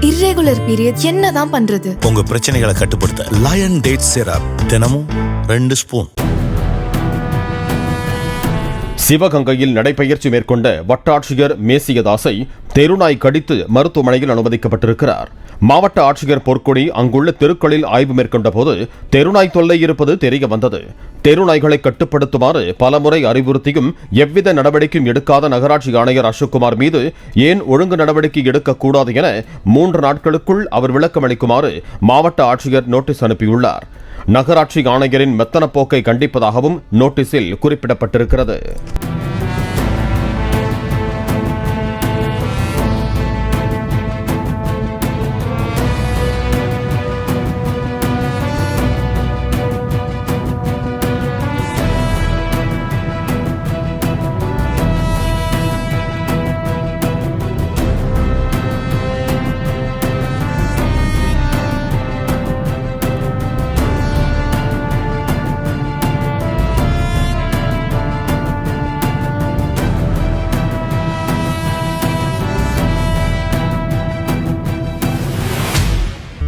Irregular period என்னதான் பண்றது? உங்க பிரச்சனைகளை கட்டுப்படுத்த லயன் டேட் சிரப் தினமும் ரெண்டு ஸ்பூன். சிவகங்கையில் நடைபயிற்சி மேற்கொண்ட வட்டாட்சியர் மேசியதாசை தெருநாய் கடித்து மருத்துவமனையில் அனுமதிக்கப்பட்டிருக்கிறார். மாவட்ட ஆட்சியர் பொற்கொடி அங்குள்ள தெருக்களில் ஆய்வு மேற்கொண்ட போது தெருநாய் தொல்லை இருப்பது தெரிய வந்தது. தெருநாய்களை கட்டுப்படுத்துமாறு பலமுறை அறிவுறுத்தியும் எவ்வித நடவடிக்கையும் எடுக்காத நகராட்சி ஆணையர் அசோக்குமார் மீது ஏன் ஒழுங்கு நடவடிக்கை எடுக்கக்கூடாது என மூன்று நாட்களுக்குள் அவர் விளக்கமளிக்குமாறு மாவட்ட ஆட்சியர் நோட்டீஸ் அனுப்பியுள்ளார். நகராட்சி ஆணையரின் மெத்தன போக்கை கண்டிப்பதாகவும் நோட்டீஸில் குறிப்பிடப்பட்டிருக்கிறது.